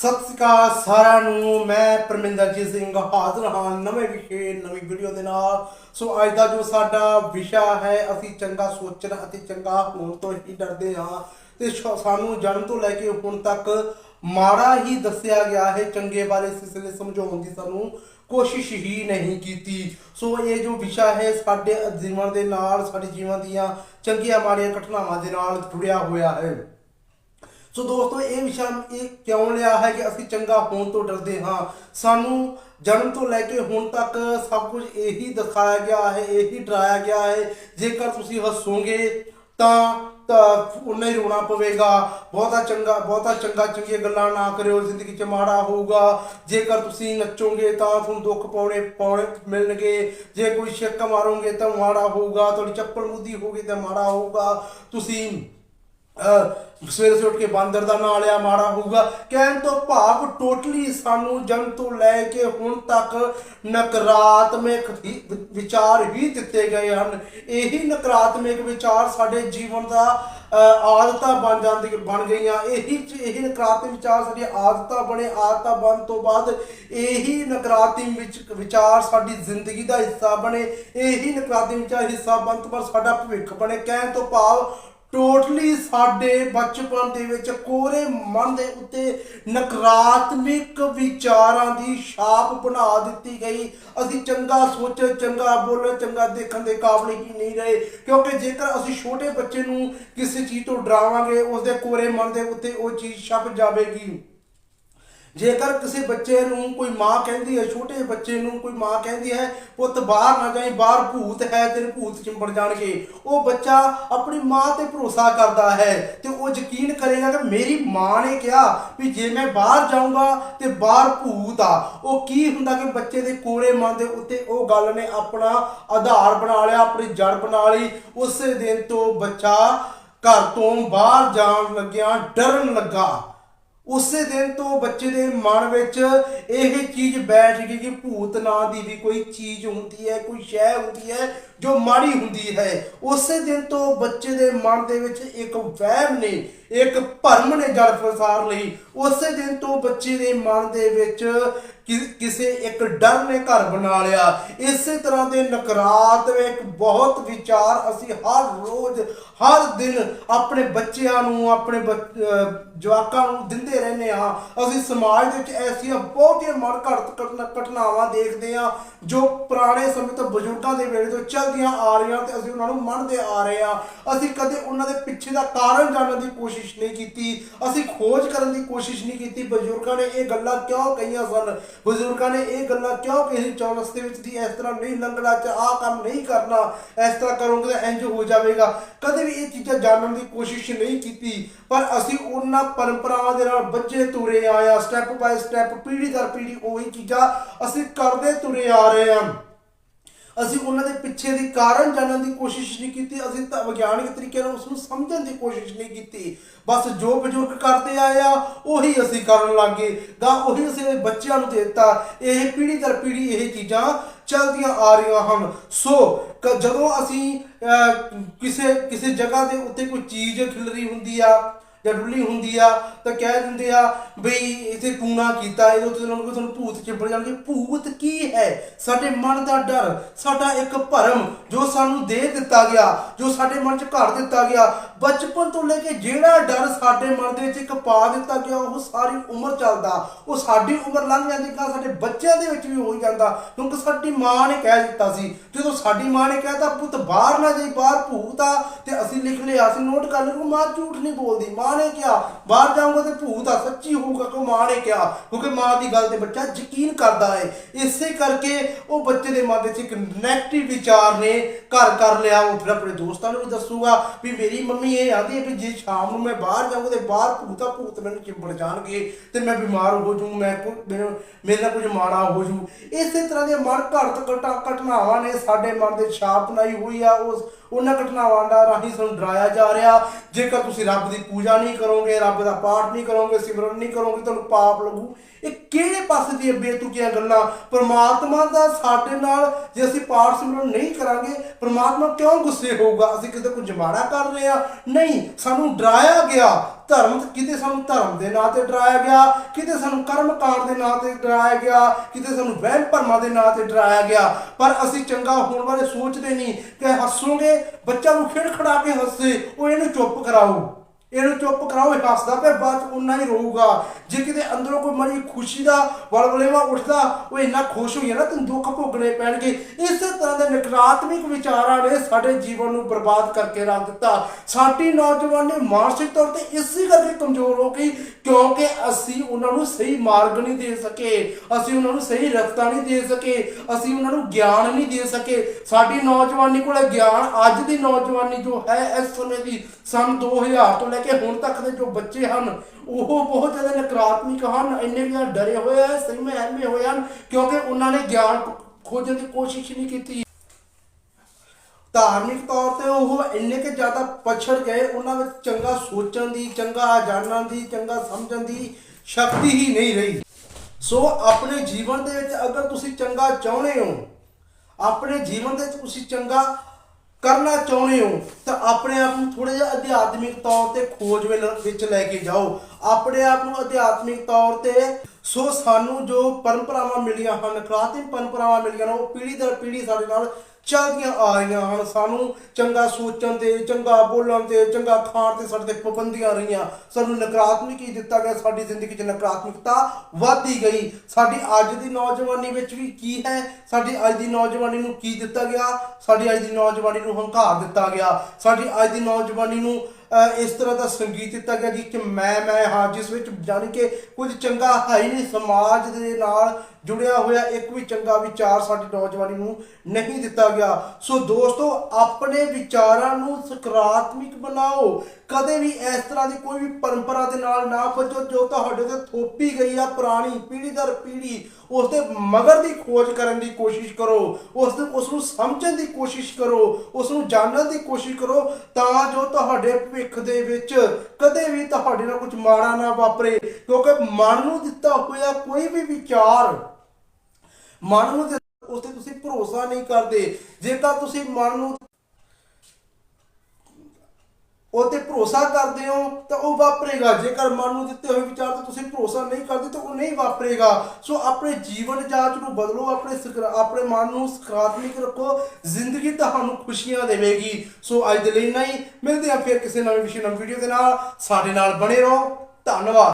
ਸਤਿ ਸ਼੍ਰੀ ਅਕਾਲ ਸਾਰਿਆਂ ਨੂੰ, ਮੈਂ ਪਰਮਿੰਦਰਜੀਤ ਸਿੰਘ ਹਾਜ਼ਰ ਹਾਂ ਨਵੇਂ ਵਿਸ਼ੇ, ਨਵੀਂ ਵੀਡੀਓ ਦੇ ਨਾਲ। ਸੋ ਅੱਜ ਦਾ ਜੋ ਸਾਡਾ ਵਿਸ਼ਾ ਹੈ, ਅਸੀਂ ਚੰਗਾ ਸੋਚਣ ਅਤੇ ਚੰਗਾ ਹੋਣ ਤੋਂ ਹੀ ਡਰਦੇ ਹਾਂ। ਤੇ ਸਾਨੂੰ ਜਨਮ ਤੋਂ ਲੈ ਕੇ ਹੁਣ ਤੱਕ ਮਾੜਾ ਹੀ ਦੱਸਿਆ ਗਿਆ ਹੈ, ਚੰਗੇ ਬਾਰੇ ਸਿਲਸਿਲੇ ਸਮਝਾਉਣ ਦੀ ਸਾਨੂੰ ਕੋਸ਼ਿਸ਼ ਹੀ ਨਹੀਂ ਕੀਤੀ। ਸੋ ਇਹ ਜੋ ਵਿਸ਼ਾ ਹੈ, ਸਾਡੇ ਜੀਵਨ ਦੇ ਨਾਲ, ਸਾਡੇ ਜੀਵਨ ਦੀਆਂ ਚੰਗੀਆਂ ਮਾੜੀਆਂ ਘਟਨਾਵਾਂ ਦੇ ਨਾਲ ਜੁੜਿਆ ਹੋਇਆ ਹੈ। ਸੋ ਦੋਸਤੋ, ਇਹ ਵਿਸ਼ਾ ਇਹ ਕਿਉਂ ਲਿਆ ਹੈ ਕਿ ਅਸੀਂ ਚੰਗਾ ਹੋਣ ਤੋਂ ਡਰਦੇ ਹਾਂ? ਸਾਨੂੰ ਜਨਮ ਤੋਂ ਲੈ ਕੇ ਹੁਣ ਤੱਕ ਸਭ ਕੁਝ ਇਹੀ ਦਿਖਾਇਆ ਗਿਆ ਹੈ, ਇਹੀ ਡਰਾਇਆ ਗਿਆ ਹੈ। ਜੇਕਰ ਤੁਸੀਂ ਹੱਸੋਗੇ ਤਾਂ ਤਾਂ ਹੀ ਰੋਣਾ ਪਵੇਗਾ। ਬਹੁਤਾ ਚੰਗਾ ਬਹੁਤਾ ਚੰਗਾ ਚੰਗੀਆਂ ਗੱਲਾਂ ਨਾ ਕਰਿਓ, ਜ਼ਿੰਦਗੀ 'ਚ ਮਾੜਾ ਹੋਊਗਾ। ਜੇਕਰ ਤੁਸੀਂ ਨੱਚੋਗੇ ਤਾਂ ਤੁਹਾਨੂੰ ਦੁੱਖ ਪਾਉਣੇ ਪਾਉਣੇ ਮਿਲਣਗੇ। ਜੇ ਕੋਈ ਛਿੱਕ ਮਾਰੋਗੇ ਤਾਂ ਮਾੜਾ ਹੋਊਗਾ। ਤੁਹਾਡੀ ਚੱਪਲ ਮੁੱਦੀ ਹੋਗੀ ਤਾਂ ਮਾੜਾ ਹੋਊਗਾ। ਤੁਸੀਂ ਸਵੇਰੇ ਸਵੇਰੇ ਉੱਠ ਕੇ ਬਾਂਦਰ ਦਾ ਨਾਂ ਲਿਆ, ਮਾੜਾ ਹੋਊਗਾ। ਕਹਿਣ ਤੋਂ ਭਾਵ ਟੋਟਲੀ ਸਾਨੂੰ ਜਨਮ ਤੋਂ ਲੈ ਕੇ ਹੁਣ ਤੱਕ ਨਕਾਰਾਤਮਕ ਵਿਚਾਰ ਹੀ ਦਿੱਤੇ ਗਏ ਹਨ। ਇਹੀ ਨਕਾਰਾਤਮਕ ਵਿਚਾਰ ਸਾਡੇ ਜੀਵਨ ਦਾ ਆਦਤਾਂ ਬਣ ਜਾਂਦੀ, ਬਣ ਗਈਆਂ। ਇਹੀ ਇਹੀ ਨਕਾਰਾਤਮਕ ਵਿਚਾਰ ਸਾਡੀ ਆਦਤਾਂ ਬਣੇ, ਆਦਤਾਂ ਬਣ ਤੋਂ ਬਾਅਦ ਇਹੀ ਨਕਾਰਾਤਮਕ ਵਿਚ- ਵਿਚਾਰ ਸਾਡੀ ਜ਼ਿੰਦਗੀ ਦਾ ਹਿੱਸਾ ਬਣੇ, ਇਹੀ ਨਕਾਰਾਤਮਕ ਵਿਚਾਰ ਹਿੱਸਾ ਬਣ ਤੋਂ ਬਾਅਦ ਸਾਡਾ ਭਵਿੱਖ ਬਣੇ। ਕਹਿਣ ਤੋਂ ਭਾਵ ਟੋਟਲੀ ਸਾਡੇ ਬਚਪਨ ਦੇ ਵਿੱਚ ਕੋਰੇ ਮਨ ਦੇ ਉੱਤੇ ਨਕਾਰਾਤਮਕ ਵਿਚਾਰਾਂ ਦੀ ਛਾਪ ਬਣਾ ਦਿੱਤੀ ਗਈ। ਅਸੀਂ ਚੰਗਾ ਸੋਚ, ਚੰਗਾ ਬੋਲ, ਚੰਗਾ ਦੇਖਣ ਦੇ ਕਾਬਲ ਹੀ ਨਹੀਂ ਰਹੇ। ਕਿਉਂਕਿ ਜੇਕਰ ਅਸੀਂ ਛੋਟੇ ਬੱਚੇ ਨੂੰ ਕਿਸੇ ਚੀਜ਼ ਤੋਂ ਡਰਾਵਾਂਗੇ ਉਸ ਦੇ ਕੋਰੇ ਮਨ ਦੇ ਉੱਤੇ ਉਹ ਚੀਜ਼ ਛਪ ਜਾਵੇਗੀ। ਜੇਕਰ ਕਿਸੇ ਬੱਚੇ ਨੂੰ ਕੋਈ ਮਾਂ ਕਹਿੰਦੀ ਹੈ, ਛੋਟੇ ਬੱਚੇ ਨੂੰ ਕੋਈ ਮਾਂ ਕਹਿੰਦੀ ਹੈ, ਪੁੱਤ ਬਾਹਰ ਨਾ ਜਾਈ, ਬਾਹਰ ਭੂਤ ਹੈ, ਤੇਰੇ ਭੂਤ ਚਿੰਬੜ ਜਾਣਗੇ। ਉਹ ਬੱਚਾ ਆਪਣੀ ਮਾਂ ਤੇ ਭਰੋਸਾ ਕਰਦਾ ਹੈ ਤੇ ਉਹ ਯਕੀਨ ਕਰੇਗਾ ਕਿ ਮੇਰੀ ਮਾਂ ਨੇ ਕਿਹਾ ਵੀ ਜੇ ਮੈਂ ਬਾਹਰ ਜਾਊਂਗਾ ਤੇ ਬਾਹਰ ਭੂਤ ਆ। ਉਹ ਕੀ ਹੁੰਦਾ ਕਿ ਬੱਚੇ ਦੇ ਕੋਰੇ ਮਨ ਦੇ ਉੱਤੇ ਉਹ ਗੱਲ ਨੇ ਆਪਣਾ ਆਧਾਰ ਬਣਾ ਲਿਆ, ਆਪਣੀ ਜੜ ਬਣਾ ਲਈ। ਉਸੇ ਦਿਨ ਤੋਂ ਬੱਚਾ ਘਰ ਤੋਂ ਬਾਹਰ ਜਾਣ ਲੱਗਿਆ, ਡਰਨ ਲੱਗਾ। ਉਸੇ ਦਿਨ ਤੋਂ ਬੱਚੇ ਦੇ ਮਨ ਵਿੱਚ ਇਹ ਚੀਜ਼ ਬੈਠ ਗਈ ਕਿ ਭੂਤ ਨਾਂ ਦੀ ਵੀ ਕੋਈ ਚੀਜ਼ ਹੁੰਦੀ ਹੈ, ਕੋਈ ਸ਼ੈ ਹੁੰਦੀ ਹੈ ਜੋ ਮਾੜੀ ਹੁੰਦੀ ਹੈ। ਉਸੇ ਦਿਨ ਤੋਂ ਬੱਚੇ ਦੇ ਮਨ ਦੇ ਵਿੱਚ ਇੱਕ ਵਹਿਮ ਨੇ, ਇੱਕ ਭਰਮ ਨੇ ਜੜ ਫਸਾਰ ਲਈ। ਉਸੇ ਦਿਨ ਤੋਂ ਬੱਚੇ ਦੇ ਮਨ ਦੇ ਵਿੱਚ ਕਿਸੇ ਇੱਕ ਡਰ ਨੇ ਘਰ ਬਣਾ ਲਿਆ। ਇਸੇ ਤਰ੍ਹਾਂ ਦੇ ਨਕਾਰਾਤਮਕ ਬਹੁਤ ਵਿਚਾਰ ਅਸੀਂ ਹਰ ਰੋਜ਼, ਹਰ ਦਿਨ ਆਪਣੇ ਬੱਚਿਆਂ ਨੂੰ, ਆਪਣੇ ਬੱਚ- ਜਵਾਕਾਂ ਨੂੰ ਦਿੰਦੇ ਰਹਿੰਦੇ ਹਾਂ। ਅਸੀਂ ਸਮਾਜ ਦੇ ਵਿੱਚ ਐਸੀਆਂ ਬਹੁਤੀਆਂ ਮਨ ਘੜਤ ਘਟਨਾ- ਘਟਨਾਵਾਂ ਦੇਖਦੇ ਹਾਂ ਜੋ ਪੁਰਾਣੇ ਸਮੇਂ ਤੋਂ ਬਜ਼ੁਰਗਾਂ ਦੇ ਵੇਲੇ ਤੋਂ ਚੱਲ ਚੱਲਦੀਆਂ ਆ ਰਹੀਆਂ ਤੇ ਅਸੀਂ ਉਹਨਾਂ ਨੂੰ ਮੰਨਦੇ ਆ ਰਹੇ ਹਾਂ। ਅਸੀਂ ਕਦੇ ਉਹਨਾਂ ਦੇ ਪਿੱਛੇ ਦਾ ਕਾਰਨ ਜਾਣਨ ਦੀ ਕੋਸ਼ਿਸ਼ ਨਹੀਂ ਕੀਤੀ। ਅਸੀਂ ਖੋਜ ਕਰਨ ਦੀ ਕੋਸ਼ਿਸ਼ ਨਹੀਂ ਕੀਤੀ। ਬਜ਼ੁਰਗਾਂ ਨੇ ਇਹ ਗੱਲਾਂ ਕਿਉਂ ਕਹੀਆਂ ਸਨ? ਬਜ਼ੁਰਗਾਂ ਨੇ ਇਹ ਗੱਲਾਂ ਕਿਉਂ ਕਹੀ? ਚੌਰਸਤੇ ਵਿੱਚ ਦੀ ਇਸ ਤਰ੍ਹਾਂ ਨਹੀਂ ਲੰਘਣਾ ਚ ਆਹ ਕੰਮ ਨਹੀਂ ਕਰਨਾ। ਇਸ ਤਰ੍ਹਾਂ ਕਰੋਗੇ ਤਾਂ ਇੰਜ ਹੋ ਜਾਵੇਗਾ। ਕਦੇ ਵੀ ਇਹ ਚੀਜ਼ਾਂ ਜਾਣਨ ਦੀ ਕੋਸ਼ਿਸ਼ ਨਹੀਂ ਕੀਤੀ। ਪਰ ਅਸੀਂ ਉਹਨਾਂ ਪਰੰਪਰਾਵਾਂ ਦੇ ਨਾਲ ਬੱਝੇ ਤੁਰੇ ਆਏ ਆ ਸਟੈਪ ਬਾਈ ਸਟੈਪ ਪੀੜ੍ਹੀ ਦਰ ਪੀੜ੍ਹੀ ਉਹੀ ਚੀਜ਼ਾਂ ਅਸੀਂ ਕਰਦੇ ਤੁਰੇ ਆ ਰਹੇ ਹਾਂ। ਅਸੀਂ ਉਹਨਾਂ ਦੇ ਪਿੱਛੇ ਦੀ ਕਾਰਨ ਜਾਣਨ ਦੀ ਕੋਸ਼ਿਸ਼ ਨਹੀਂ ਕੀਤੀ ਅਸੀਂ ਤਾਂ ਵਿਗਿਆਨਕ ਤਰੀਕੇ ਨਾਲ ਉਸ ਨੂੰ ਸਮਝਣ ਦੀ ਕੋਸ਼ਿਸ਼ ਨਹੀਂ ਕੀਤੀ। ਬਸ ਜੋ ਬਜ਼ੁਰਗ ਕਰਦੇ ਆਏ ਆ ਉਹੀ ਅਸੀਂ ਕਰਨ ਲੱਗੇ। ਦਾ ਉਹੀ ਅਸੀਂ ਬੱਚਿਆਂ ਨੂੰ ਦੇ ਦਿੱਤਾ। ਇਹ ਪੀੜ੍ਹੀ ਦਰ ਪੀੜ੍ਹੀ ਇਹ ਚੀਜ਼ਾਂ ਚਲਦੀਆਂ ਆ ਰਹੀਆਂ ਹਨ। ਸੋ ਜਦੋਂ ਅਸੀਂ ਅਹ, ਕਿਸੇ ਕਿਸੇ ਜਗ੍ਹਾ ਦੇ ਉੱਤੇ ਕੋਈ ਚੀਜ਼ ਖਿਲਰੀ ਹੁੰਦੀ ਆ ਜਾਂ ਡੁੱਲੀ ਹੁੰਦੀ ਆ, ਤਾਂ ਕਹਿ ਦਿੰਦੇ ਆ ਬਈ ਇਥੇ ਟੂਣਾ ਕੀਤਾ, ਇਹਦੇ ਉੱਤੇ ਉਹਨਾਂ ਨੂੰ ਤੁਹਾਨੂੰ ਭੂਤ ਚਿੰਬੜ ਜਾਣਗੇ। ਭੂਤ ਕੀ ਹੈ? ਸਾਡੇ ਮਨ ਦਾ ਡਰ, ਸਾਡਾ ਇੱਕ ਭਰਮ ਜੋ ਸਾਨੂੰ ਦੇ ਦਿੱਤਾ ਗਿਆ, ਜੋ ਸਾਡੇ ਮਨ 'ਚ ਘੜ ਦਿੱਤਾ ਗਿਆ ਬਚਪਨ ਤੋਂ ਲੈ ਕੇ ਜਿਹੜਾ ਡਰ ਸਾਡੇ ਮਨ ਦੇ ਵਿੱਚ ਇੱਕ ਪਾ ਦਿੱਤਾ ਗਿਆ, ਉਹ ਸਾਰੀ ਉਮਰ ਚੱਲਦਾ। ਉਹ ਸਾਡੀ ਉਮਰ ਲੰਘ ਜਾਂਦੀ ਕਾ ਸਾਡੇ ਬੱਚਿਆਂ ਦੇ ਵਿੱਚ ਵੀ ਹੋ ਜਾਂਦਾ। ਕਿਉਂਕਿ ਸਾਡੀ ਮਾਂ ਨੇ ਕਹਿ ਦਿੱਤਾ ਸੀ, ਜਦੋਂ ਸਾਡੀ ਮਾਂ ਨੇ ਕਹਿਤਾ ਪੁੱਤ, ਬਾਹਰ ਨਾ ਜਾਈ, ਬਾਹਰ ਭੂਤ ਆ। ਤੇ ਅਸੀਂ ਲਿਖ ਲਿਆ, ਅਸੀਂ ਨੋਟ ਕਰ ਲਿਓ ਮਾਂ ਝੂਠ ਨਹੀਂ ਬੋਲਦੀ, ਮਾਂ ਨੇ ਕਿਹਾ, ਬਾਹਰ ਜਾਊਂਗਾ ਤੇ ਭੂਤ ਆ, ਸੱਚੀ ਹੋਊਗਾ। ਕਿ ਮਾਂ ਨੇ ਕਿਹਾ, ਕਿਉਂਕਿ ਮਾਂ ਦੀ ਗੱਲ ਤੇ ਬੱਚਾ ਯਕੀਨ ਕਰਦਾ ਹੈ ਇਸੇ ਕਰਕੇ ਉਹ ਬੱਚੇ ਦੇ ਮਨ ਵਿੱਚ ਇੱਕ ਨੈਗੇਟਿਵ ਵਿਚਾਰ ਨੇ, ਘਰ ਕਰ ਲਿਆ, ਉਹ ਫਿਰ ਆਪਣੇ ਦੋਸਤਾਂ ਨੂੰ ਵੀ ਦੱਸੂਗਾ ਵੀ ਮੇਰੀ ਮੰਮੀ ਇਹ ਆਂਦੀ ਹੈ ਵੀ ਜੇ ਸ਼ਾਮ ਨੂੰ ਮੈਂ ਬਾਹਰ ਜਾਊਂਗਾ ਤੇ ਬਾਹਰ ਭੂਤ ਭੂਤ ਮੈਨੂੰ ਚਿੰਬੜ ਜਾਣਗੇ ਤੇ ਮੈਂ ਬਿਮਾਰ ਹੋ ਜਾਊਂ, ਮੈਂ ਮੇਰੇ ਨਾਲ ਕੁਝ ਮਾੜਾ ਹੋ ਜਾਊ। ਇਸੇ ਤਰ੍ਹਾਂ ਦੀਆਂ ਮਨ ਘੜਤ ਘਟਾ ਘਟਨਾਵਾਂ ਨੇ ਸਾਡੇ ਮਨ ਦੇ ਛਾਪ ਬਣਾਈ ਹੋਈ ਆ, ਉਸ ਉਹਨਾਂ ਘਟਨਾਵਾਂ ਦਾ ਰਾਹੀਂ ਸਾਨੂੰ ਡਰਾਇਆ ਜਾ ਰਿਹਾ। ਜੇਕਰ ਤੁਸੀਂ ਰੱਬ ਦੀ ਪੂਜਾ ਨਹੀਂ ਕਰੋਗੇ, ਰੱਬ ਦਾ ਪਾਠ ਨਹੀਂ ਕਰੋਗੇ, ਸਿਮਰਨ ਨਹੀਂ ਕਰੋਗੇ, ਤੁਹਾਨੂੰ ਪਾਪ ਲੱਗੂ। ਇਹ ਕਿਹੜੇ ਪਾਸੇ ਦੀਆਂ ਬੇਤੁਕੀਆਂ ਗੱਲਾਂ? ਪ੍ਰਮਾਤਮਾ ਦਾ ਸਾਡੇ ਨਾਲ ਜੇ ਅਸੀਂ ਪਾਠ ਸਿਮਰਨ ਨਹੀਂ ਕਰਾਂਗੇ, ਪ੍ਰਮਾਤਮਾ ਕਿਉਂ ਗੁੱਸੇ ਹੋਊਗਾ? ਅਸੀਂ ਕਿਤੇ ਕੁਝ ਮਾੜਾ ਕਰ ਰਹੇ ਆ? ਨਹੀਂ, ਸਾਨੂੰ ਡਰਾਇਆ ਗਿਆ। ਧਰਮ ਕਿਤੇ ਸਾਨੂੰ ਧਰਮ ਦੇ ਨਾਂ ਤੇ ਡਰਾਇਆ ਗਿਆ, ਕਿਤੇ ਸਾਨੂੰ ਕਰਮ ਕਾਂਡ ਦੇ ਨਾਂ ਤੇ ਡਰਾਇਆ ਗਿਆ, ਕਿਤੇ ਸਾਨੂੰ ਵਹਿਮ ਭਰਮਾਂ ਦੇ ਨਾਂ ਤੇ ਡਰਾਇਆ ਗਿਆ। ਪਰ ਅਸੀਂ ਚੰਗਾ ਹੋਣ ਬਾਰੇ ਸੋਚਦੇ ਨਹੀਂ ਕਿ ਹੱਸੋਗੇ, ਬੱਚਾ ਨੂੰ ਖਿੜਖੜਾ ਕੇ ਹੱਸੇ, ਉਹ ਇਹਨੂੰ ਚੁੱਪ ਕਰਾਓ ਇਹਨੂੰ ਚੁੱਪ ਕਰਾਓ, ਇਹ ਹੱਸਦਾ ਪਿਆ, ਬਾਅਦ 'ਚ ਉਨਾ ਹੀ ਰੋਊਗਾ। ਜੇ ਕਿਤੇ ਅੰਦਰੋਂ ਕੋਈ ਮਰੀ ਖੁਸ਼ੀ ਦਾ ਵਲਵਲੇਵਾ ਉੱਠਦਾ, ਉਹ ਇੰਨਾ ਖੁਸ਼ ਹੋਈ ਨਾ ਤੈਨੂੰ ਦੁੱਖ ਭੋਗਣੇ ਪੈਣਗੇ। ਇਸੇ ਤਰ੍ਹਾਂ ਦੇ ਨਕਾਰਾਤਮਕ ਵਿਚਾਰਾਂ ਨੇ ਸਾਡੇ ਜੀਵਨ ਨੂੰ ਬਰਬਾਦ ਕਰਕੇ ਰੱਖ ਦਿੱਤਾ। ਸਾਡੀ ਨੌਜਵਾਨੀ ਮਾਨਸਿਕ ਤੌਰ ਤੇ ਇਸੇ ਕਰਕੇ ਕਮਜ਼ੋਰ ਹੋ ਗਈ, ਕਿਉਂਕਿ ਅਸੀਂ ਉਹਨਾਂ ਨੂੰ ਸਹੀ ਮਾਰਗ ਨਹੀਂ ਦੇ ਸਕੇ, ਅਸੀਂ ਉਹਨਾਂ ਨੂੰ ਸਹੀ ਰਸਤਾ ਨਹੀਂ ਦੇ ਸਕੇ, ਅਸੀਂ ਉਹਨਾਂ ਨੂੰ ਗਿਆਨ ਨਹੀਂ ਦੇ ਸਕੇ। ਸਾਡੀ ਨੌਜਵਾਨੀ ਕੋਲ ਗਿਆਨ ਅੱਜ ਦੀ ਨੌਜਵਾਨੀ ਜੋ ਹੈ, ਇਸ ਸਮੇਂ ਦੀ, ਸਨ 2000 ਤੋਂ ਲੈ ਕੇ ਹੁਣ ਤੱਕ ਦੇ ਜੋ ਬੱਚੇ ਹਨ, ਉਹ ਬਹੁਤ ਜ਼ਿਆਦਾ ਨਕਾਰਾਤਮਕ ਹਨ, ਇੰਨੇ ਵੀ ਡਰੇ ਹੋਏ ਆ ਸਹੀ ਐਵੇਂ ਹੋਏ ਹਨ, ਕਿਉਂਕਿ ਉਹਨਾਂ ਨੇ ਗਿਆਨ ਖੋਜਣ ਦੀ ਕੋਸ਼ਿਸ਼ ਨਹੀਂ ਕੀਤੀ। ਧਾਰਮਿਕ ਤੌਰ ਤੇ ਉਹ ਇੰਨੇ ਕਿ ਜ਼ਿਆਦਾ ਪਛੜ ਗਏ, ਉਹਨਾਂ ਵਿੱਚ ਚੰਗਾ ਸੋਚਣ ਦੀ, ਚੰਗਾ ਜਾਣਨ ਦੀ, ਚੰਗਾ ਸਮਝਣ ਦੀ ਸ਼ਕਤੀ ਹੀ ਨਹੀਂ ਰਹੀ। ਸੋ ਆਪਣੇ ਜੀਵਨ ਦੇ ਵਿੱਚ ਅਗਰ ਤੁਸੀਂ ਚੰਗਾ ਚਾਹੁੰਦੇ ਹੋ, ਆਪਣੇ ਜੀਵਨ ਦੇ ਵਿੱਚ ਤੁਸੀਂ ਚੰਗਾ ਕਰਨਾ ਚਾਹੁੰਦੇ ਹੋ, ਤਾਂ ਆਪਣੇ ਆਪ ਨੂੰ ਥੋੜਾ ਜਿਹਾ ਅਧਿਆਤਮਿਕ ਤੌਰ ਤੇ ਖੋਜ ਵੱਲ- ਵਿੱਚ ਲੈ ਕੇ ਜਾਓ। ਆਪਣੇ ਆਪ ਨੂੰ ਅਧਿਆਤਮਿਕ ਤੌਰ ਤੇ, ਸੋ ਸਾਨੂੰ ਜੋ ਪਰੰਪਰਾਵਾਂ ਮਿਲੀਆਂ ਹਨ ਕਲਾਤਿਕ ਪਰੰਪਰਾਵਾਂ ਮਿਲੀਆਂ ਨੇ, ਉਹ ਪੀੜ੍ਹੀ ਦਰ ਪੀੜ੍ਹੀ ਸਾਡੇ ਨਾਲ ਚੱਲਦੀਆਂ ਆ ਰਹੀਆਂ ਹਨ। ਸਾਨੂੰ ਚੰਗਾ ਸੋਚਣ ਤੇ ਚੰਗਾ ਬੋਲਣ ਤੇ ਚੰਗਾ ਖਾਣ ਤੇ ਸਾਡੇ ਤੇ ਪਾਬੰਦੀਆਂ ਰਹੀਆਂ। ਸਾਨੂੰ ਨਕਾਰਾਤਮਕ ਹੀ ਦਿੱਤਾ ਗਿਆ। ਸਾਡੀ ਜ਼ਿੰਦਗੀ 'ਚ ਨਕਾਰਾਤਮਕਤਾ ਵਧਦੀ ਗਈ। ਸਾਡੀ ਅੱਜ ਦੀ ਨੌਜਵਾਨੀ ਵਿੱਚ ਵੀ ਕੀ ਹੈ? ਸਾਡੀ ਅੱਜ ਦੀ ਨੌਜਵਾਨੀ ਨੂੰ ਕੀ ਦਿੱਤਾ ਗਿਆ? ਸਾਡੀ ਅੱਜ ਦੀ ਨੌਜਵਾਨੀ ਨੂੰ ਹੰਕਾਰ ਦਿੱਤਾ ਗਿਆ। ਸਾਡੀ ਅੱਜ ਦੀ ਨੌਜਵਾਨੀ ਨੂੰ ਅਹ, ਇਸ ਤਰ੍ਹਾਂ ਦਾ ਸੰਗੀਤ ਦਿੱਤਾ ਗਿਆ ਜੀ ਕਿ ਮੈਂ ਮੈਂ ਹਾਂ ਜਿਸ ਵਿੱਚ ਜਾਣੀ ਕਿ ਕੁਝ ਚੰਗਾ ਹੈ ਨਹੀਂ। ਸਮਾਜ ਦੇ ਨਾਲ ਜੁੜਿਆ ਹੋਇਆ ਇੱਕ ਵੀ ਚੰਗਾ ਵਿਚਾਰ ਸਾਡੀ ਨੌਜਵਾਨੀ ਨੂੰ ਨਹੀਂ ਦਿੱਤਾ ਗਿਆ। ਸੋ ਦੋਸਤੋ, ਆਪਣੇ ਵਿਚਾਰਾਂ ਨੂੰ ਸਕਾਰਾਤਮਕ ਬਣਾਓ। ਕਦੇ ਵੀ ਇਸ ਤਰ੍ਹਾਂ ਦੀ ਕੋਈ ਵੀ ਪਰੰਪਰਾ ਦੇ ਨਾਲ ਨਾ ਫਜੋ ਜੋ ਤੁਹਾਡੇ ਤੇ ਥੋਪੀ ਗਈ ਆ ਪੁਰਾਣੀ ਪੀੜ੍ਹੀ ਦਰ ਪੀੜ੍ਹੀ। ਉਸ ਦੇ ਮਗਰ ਦੀ ਖੋਜ ਕਰਨ ਦੀ ਕੋਸ਼ਿਸ਼ ਕਰੋ। ਉਸ ਉਸ ਨੂੰ ਸਮਝਣ ਦੀ ਕੋਸ਼ਿਸ਼ ਕਰੋ। ਉਸ ਨੂੰ ਜਾਣਨ ਦੀ ਕੋਸ਼ਿਸ਼ ਕਰੋ ਤਾਂ ਜੋ ਤੁਹਾਡੇ ਭਵਿੱਖ ਦੇ ਵਿੱਚ ਕਦੇ ਵੀ ਤੁਹਾਡੇ ਨਾਲ ਕੁਝ ਮਾੜਾ ਨਾ ਵਾਪਰੇ। ਕਿਉਂਕਿ ਮਨ ਨੂੰ ਦਿੱਤਾ ਹੋਇਆ ਕੋਈ ਵੀ ਵਿਚਾਰ ਮਨ ਨੂੰ ਉਸ ਤੇ ਤੁਸੀਂ ਭਰੋਸਾ ਨਹੀਂ ਕਰਦੇ। ਜੇਕਰ ਤੁਸੀਂ ਮਨ ਨੂੰ ਉਹ ਤੇ ਭਰੋਸਾ ਕਰਦੇ ਹੋ, ਤਾਂ ਉਹ ਵਾਪਰੇਗਾ। ਜੇਕਰ ਮਨ ਨੂੰ ਦਿੱਤੇ ਹੋਏ ਵਿਚਾਰ ਤੇ ਤੁਸੀਂ ਭਰੋਸਾ ਨਹੀਂ ਕਰਦੇ, ਤਾਂ ਉਹ ਨਹੀਂ ਵਾਪਰੇਗਾ। ਸੋ ਆਪਣੇ ਜੀਵਨ ਜਾਂਚ ਨੂੰ ਬਦਲੋ, ਆਪਣੇ ਸਕਰਾ- ਆਪਣੇ ਮਨ ਨੂੰ ਸਕਾਰਾਤਮਕ ਰੱਖੋ। ਜ਼ਿੰਦਗੀ ਤੁਹਾਨੂੰ ਖੁਸ਼ੀਆਂ ਦੇਵੇਗੀ। ਸੋ ਅੱਜ ਦੇ ਲਈ ਨਹੀਂ ਮਿਲਦੇ ਹਾਂ ਫਿਰ ਕਿਸੇ ਨਵੇਂ ਵਿਸ਼ੇ ਨਵੀਂ ਵੀਡੀਓ ਦੇ ਨਾਲ। ਸਾਡੇ ਨਾਲ ਬਣੇ ਰਹੋ। ਧੰਨਵਾਦ।